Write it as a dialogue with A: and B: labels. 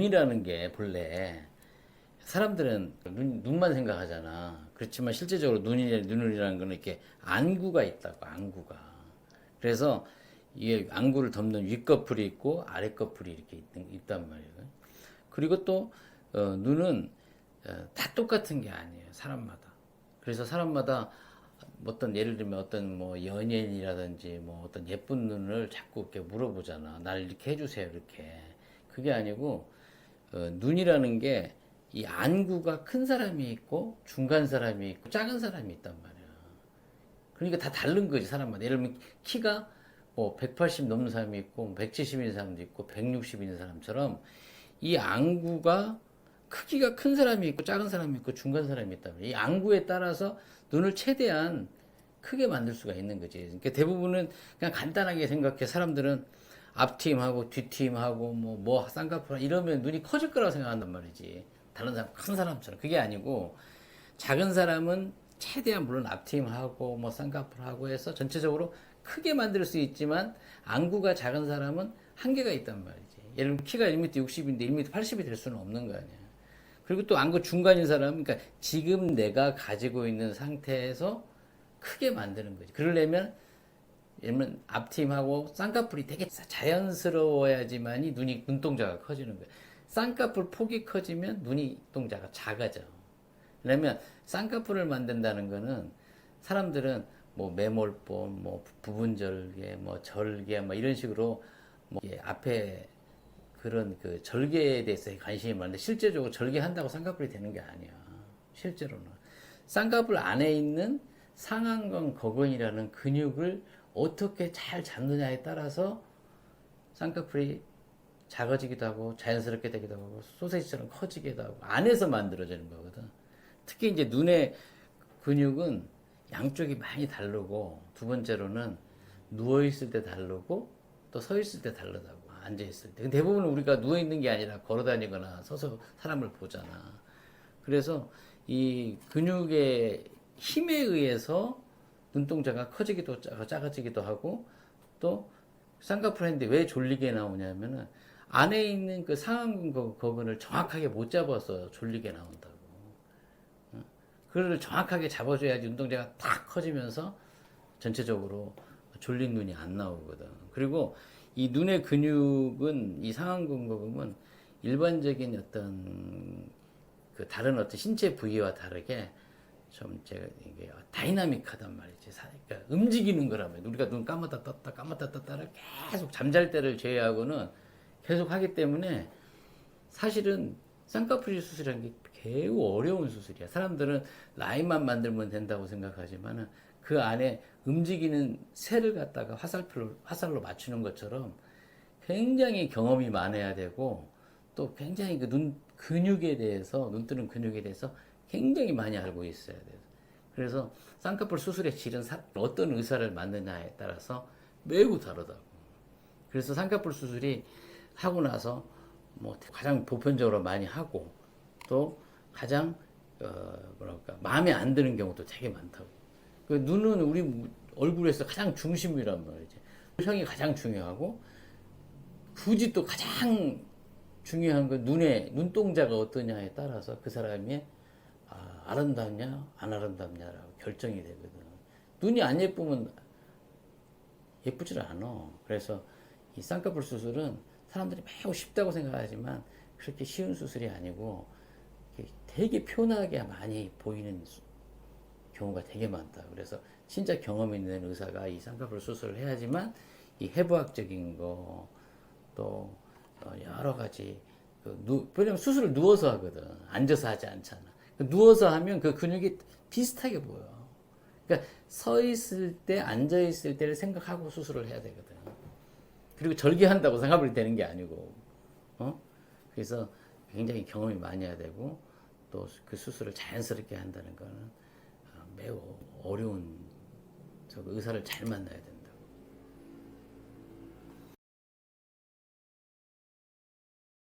A: 눈이라는 게 본래 사람들은 눈, 눈만 생각하잖아. 그렇지만 실제적으로 눈이 눈이라는 거는 이렇게 안구가 있다고 안구가. 그래서 이게 안구를 덮는 윗꺼풀이 있고 아랫꺼풀이 이렇게 있, 있단 말이에요. 그리고 또 어, 눈은 어, 다 똑같은 게 아니에요. 사람마다. 그래서 사람마다 어떤 예를 들면 어떤 뭐 연예인이라든지 뭐 어떤 예쁜 눈을 자꾸 이렇게 물어보잖아. 날 이렇게 해주세요. 이렇게. 그게 아니고 어, 눈이라는 게 이 안구가 큰 사람이 있고 중간 사람이 있고 작은 사람이 있단 말이야. 그러니까 다 다른 거지 사람마다. 예를 들면 키가 뭐 180 넘는 사람이 있고 170 있는 사람도 있고 160 있는 사람처럼 이 안구가 크기가 큰 사람이 있고 작은 사람이 있고 중간 사람이 말이야. 이 안구에 따라서 눈을 최대한 크게 만들 수가 있는 거지. 그러니까 대부분은 그냥 간단하게 생각해. 사람들은 앞팀하고 뒷팀하고 뭐, 뭐, 쌍꺼풀 이러면 눈이 커질 거라고 생각한단 말이지. 다른 사람, 큰 사람처럼. 그게 아니고, 작은 사람은 최대한 물론 앞팀하고 뭐 쌍꺼풀하고 해서 전체적으로 크게 만들 수 있지만, 안구가 작은 사람은 한계가 있단 말이지. 예를 들면 키가 1m 60인데 1m 80이 될 수는 없는 거 아니야. 그리고 또 안구 중간인 사람은, 그러니까 지금 내가 가지고 있는 상태에서 크게 만드는 거지. 그러려면 예를 앞팀하고 쌍꺼풀이 되게 자연스러워야지만이 눈이 눈동자가 커지는 거예요. 쌍꺼풀 폭이 커지면 눈이 동자가 작아져. 왜냐면 쌍꺼풀을 만든다는 거는 사람들은 뭐 매몰본, 뭐 부분절개, 뭐 절개, 뭐 이런 식으로 뭐 앞에 그런 그 절개에 대해서 관심이 많은데 실제적으로 절개한다고 쌍꺼풀이 되는 게 아니야. 실제로는 쌍꺼풀 안에 있는 상안근 거근이라는 근육을 어떻게 잘 잡느냐에 따라서 쌍꺼풀이 작아지기도 하고 자연스럽게 되기도 하고 소세지처럼 커지기도 하고 안에서 만들어지는 거거든. 특히 이제 눈의 근육은 양쪽이 많이 다르고 두 번째로는 누워 있을 때 다르고 또 서 있을 때 다르다고 앉아 있을 때. 대부분 우리가 누워 있는 게 아니라 걸어 다니거나 서서 사람을 보잖아. 그래서 이 근육의 힘에 의해서 눈동자가 커지기도 작- 작아지기도 하고 또 쌍꺼풀 했는데 왜 졸리게 나오냐면은 안에 있는 그 상안근 거- 거근을 정확하게 못 잡아서 졸리게 나온다고. 어? 그걸 정확하게 잡아줘야지 눈동자가 탁 커지면서 전체적으로 졸린 눈이 안 나오거든. 그리고 이 눈의 근육은 이 상안근 거근은 일반적인 어떤 그 다른 어떤 신체 부위와 다르게 좀 제가 이게 다이나믹하단 말이지. 사- 그러니까 움직이는 거라면 우리가 눈 감았다 떴다 감았다 떴다를 계속 잠잘 때를 제외하고는 계속 하기 때문에 사실은 쌍꺼풀 수술이라는 게 매우 어려운 수술이야. 사람들은 라인만 만들면 된다고 생각하지만은 그 안에 움직이는 셀을 갖다가 화살표로 화살로 맞추는 것처럼 굉장히 경험이 많아야 되고 또 굉장히 그 눈 근육에 대해서 눈 뜨는 근육에 대해서 굉장히 많이 알고 있어야 돼요. 그래서 쌍꺼풀 수술의 질은 사- 어떤 의사를 만드냐에 따라서 매우 다르다고. 그래서 쌍꺼풀 수술이 하고 나서 뭐 가장 보편적으로 많이 하고 또 가장 어 뭐랄까 마음에 안 드는 경우도 되게 많다고. 그 눈은 우리 얼굴에서 가장 중심이란 말이지. 형이 가장 중요하고 굳이 또 가장 중요한 건 눈의 눈동자가 어떠냐에 따라서 그 사람이 아, 아름답냐 안 아름답냐라고 결정이 되거든. 눈이 안 예쁘면 예쁘질 않아. 그래서 이 쌍꺼풀 수술은 사람들이 매우 쉽다고 생각하지만 그렇게 쉬운 수술이 아니고 되게 표나게 많이 보이는 수- 경우가 되게 많다. 그래서 진짜 경험 있는 의사가 이 쌍꺼풀 수술을 해야지만 이 해부학적인 거 또 여러 가지 그 누, 왜냐면 수술을 누워서 하거든. 앉아서 하지 않잖아. 그 누워서 하면 그 근육이 비슷하게 보여. 그러니까 서 있을 때, 앉아 있을 때를 생각하고 수술을 해야 되거든. 그리고 절개한다고 쌍꺼풀이 되는 게 아니고, 어? 그래서 굉장히 경험이 많이 해야 되고, 또 그 수술을 자연스럽게 한다는 거는 어, 매우 어려운 저 의사를 잘 만나야 돼.